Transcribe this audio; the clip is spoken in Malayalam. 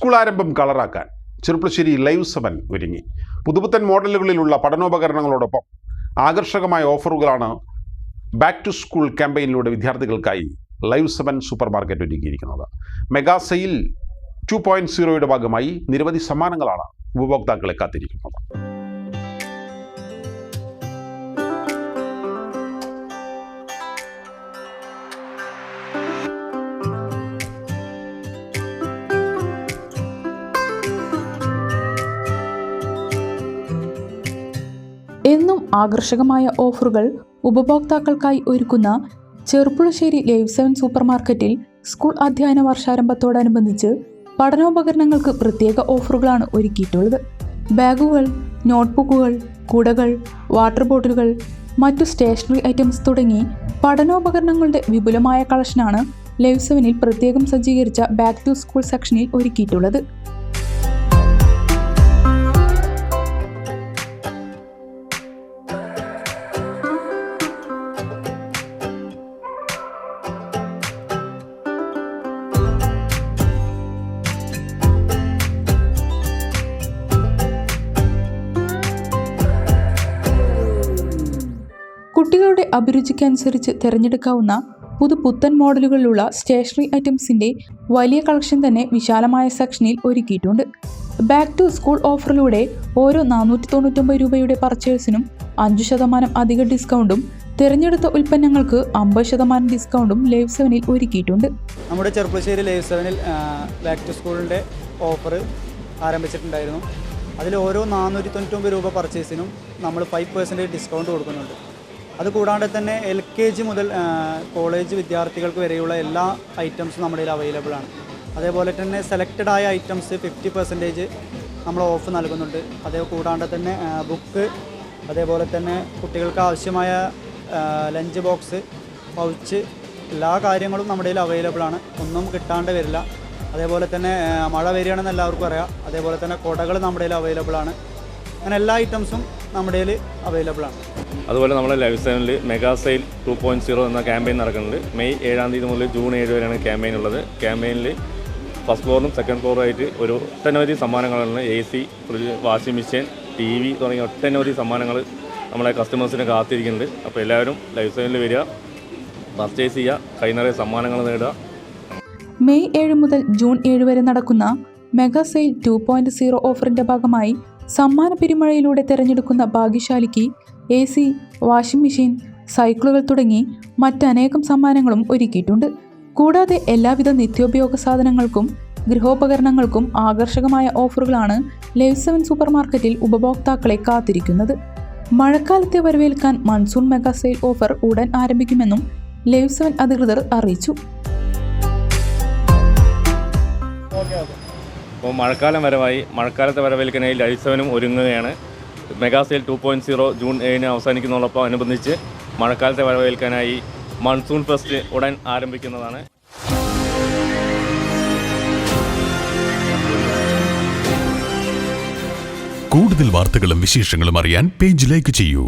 സ്കൂൾ ആരംഭം കളറാക്കാൻ ചെറുപ്പശ്ശേരി ലൈവ് സെവൻ ഒരുങ്ങി. പുതുപുത്തൻ മോഡലുകളിലുള്ള പഠനോപകരണങ്ങളോടൊപ്പം ആകർഷകമായ ഓഫറുകളാണ് ബാക്ക് ടു സ്കൂൾ ക്യാമ്പയിനിലൂടെ വിദ്യാർത്ഥികൾക്കായി ലൈവ് സെവൻ സൂപ്പർ മാർക്കറ്റ് ഒരുക്കിയിരിക്കുന്നത്. മെഗാ സെയിൽ ടു പോയിന്റ് സീറോയുടെ ഭാഗമായി നിരവധി സമ്മാനങ്ങളാണ് ഉപഭോക്താക്കളെ കാത്തിരിക്കുന്നത്. ആകർഷകമായ ഓഫറുകൾ ഉപഭോക്താക്കൾക്കായി ഒരുക്കുന്ന ചെറുപ്പുളശ്ശേരി ലൈവ് സെവൻ സൂപ്പർ മാർക്കറ്റിൽ സ്കൂൾ അധ്യയന വർഷാരംഭത്തോടനുബന്ധിച്ച് പഠനോപകരണങ്ങൾക്ക് പ്രത്യേക ഓഫറുകളാണ് ഒരുക്കിയിട്ടുള്ളത്. ബാഗുകൾ നോട്ട്ബുക്കുകൾ കുടകൾ വാട്ടർ ബോട്ടിലുകൾ മറ്റു സ്റ്റേഷനറി ഐറ്റംസ് തുടങ്ങി പഠനോപകരണങ്ങളുടെ വിപുലമായ കളക്ഷനാണ് ലൈവ് സെവനിൽ പ്രത്യേകം സജ്ജീകരിച്ച ബാക്ക് ടു സ്കൂൾ സെക്ഷനിൽ ഒരുക്കിയിട്ടുള്ളത്. കുട്ടികളുടെ അഭിരുചിക്കനുസരിച്ച് തിരഞ്ഞെടുക്കാവുന്ന പുതു പുത്തൻ മോഡലുകളിലുള്ള സ്റ്റേഷനറി ഐറ്റംസിന്റെ വലിയ കളക്ഷൻ തന്നെ വിശാലമായ സെക്ഷനിൽ ഒരുക്കിയിട്ടുണ്ട്. ബാക്ക് ടു സ്കൂൾ ഓഫറിലൂടെ ഓരോ നാനൂറ്റി തൊണ്ണൂറ്റൊമ്പത് രൂപയുടെ പർച്ചേഴ്സിനും അഞ്ച് ശതമാനം അധിക ഡിസ്കൗണ്ടും തിരഞ്ഞെടുത്ത ഉൽപ്പന്നങ്ങൾക്ക് അമ്പത് ശതമാനം ഡിസ്കൗണ്ടും ലൈവ് സെവനിൽ ഒരുക്കിയിട്ടുണ്ട്. നമ്മുടെ ചെറുപ്പശ്ശേരി ലൈവ് സെവനിൽ ബാക്ക് ടു സ്കൂളിന്റെ ഓഫർ ആരംഭിച്ചിട്ടുണ്ടായിരുന്നു. അതിൽ ഓരോ നാനൂറ്റി തൊണ്ണൂറ്റൊമ്പത് രൂപ പർച്ചേസിനും നമ്മൾ ഫൈവ് പെർസെന്റേജ് ഡിസ്കൗണ്ട് കൊടുക്കുന്നുണ്ട്. അതുകൂടാതെ തന്നെ എൽ കെ ജി മുതൽ കോളേജ് വിദ്യാർത്ഥികൾക്ക് വരെയുള്ള എല്ലാ ഐറ്റംസും നമ്മുടെ കയ്യിൽ അവൈലബിൾ ആണ്. അതേപോലെ തന്നെ സെലക്റ്റഡ് ആയ ഐറ്റംസ് ഫിഫ്റ്റി പെർസെന്റേജ് നമ്മൾ ഓഫ് നൽകുന്നുണ്ട്. അതേ കൂടാണ്ട് തന്നെ ബുക്ക് അതേപോലെ തന്നെ കുട്ടികൾക്ക് ആവശ്യമായ ലഞ്ച് ബോക്സ് പൗച്ച് എല്ലാ കാര്യങ്ങളും നമ്മുടെ കയ്യിൽ അവൈലബിൾ ആണ്. ഒന്നും കിട്ടാണ്ട് വരില്ല. അതേപോലെ തന്നെ മഴ വരികയാണെന്ന് എല്ലാവർക്കും അറിയാം. അതേപോലെ തന്നെ കുടകൾ നമ്മുടെ കയ്യിൽ അവൈലബിൾ ആണ്. അങ്ങനെ എല്ലാ ഐറ്റംസും നമ്മുടെ കയ്യിൽ അവൈലബിൾ ആണ്. അതുപോലെ നമ്മുടെ ലൈഫ് സ്റ്റൈലിൽ mega sale two point zero എന്ന ക്യാമ്പയിൻ നടക്കുന്നുണ്ട്. മെയ് ഏഴാം തീയതി മുതൽ ജൂൺ ഏഴ് വരെയാണ് ക്യാമ്പയിൻ ഉള്ളത്. ക്യാമ്പയിനിൽ ഫസ്റ്റ് ഫ്ലോറിനും സെക്കൻഡ് ഫ്ലോറും ആയിട്ട് ഒരു ഒട്ടനവധി സമ്മാനങ്ങളാണ് A C fridge washing machine T V തുടങ്ങിയ ഒട്ടനവധി സമ്മാനങ്ങൾ നമ്മളെ കസ്റ്റമേഴ്സിന് കാത്തിരിക്കുന്നുണ്ട്. അപ്പോൾ എല്ലാവരും ലൈഫ് സ്റ്റൈലിൽ വരിക പർച്ചേസ് ചെയ്യുക കൈ നിറയെ സമ്മാനങ്ങൾ നേടുക. മെയ് ഏഴ് മുതൽ ജൂൺ ഏഴ് വരെ നടക്കുന്ന mega sale two point zero ഓഫറിന്റെ ഭാഗമായി സമ്മാന പെരുമഴയിലൂടെ തിരഞ്ഞെടുക്കുന്ന ഭാഗ്യശാലിക്ക് എ സി വാഷിംഗ് മെഷീൻ സൈക്കിളുകൾ തുടങ്ങി മറ്റനേകം സമ്മാനങ്ങളും ഒരുക്കിയിട്ടുണ്ട്. കൂടാതെ എല്ലാവിധ നിത്യോപയോഗ സാധനങ്ങൾക്കും ഗൃഹോപകരണങ്ങൾക്കും ആകർഷകമായ ഓഫറുകളാണ് ലൈവ് സെവൻ സൂപ്പർ മാർക്കറ്റിൽ ഉപഭോക്താക്കളെ കാത്തിരിക്കുന്നത്. മഴക്കാലത്തെ വരവേൽക്കാൻ മൺസൂൺ മെഗാ സെയിൽ ഓഫർ ഉടൻ ആരംഭിക്കുമെന്നും ലൈവ് സെവൻ അധികൃതർ അറിയിച്ചു. അപ്പോൾ മഴക്കാലം വരവായി. മഴക്കാലത്തെ വരവേൽക്കാനായി ലൈസവനും സെവനും ഒരുങ്ങുകയാണ്. Mega sale two point zero June ഏഴിന് അവസാനിക്കുന്നതോടൊപ്പം അനുബന്ധിച്ച് മഴക്കാലത്തെ വരവേൽക്കാനായി മൺസൂൺ ഫെസ്റ്റ് ഉടൻ ആരംഭിക്കുന്നതാണ്. കൂടുതൽ വാർത്തകളും വിശേഷങ്ങളും അറിയാൻ പേജ് ലൈക്ക് ചെയ്യൂ.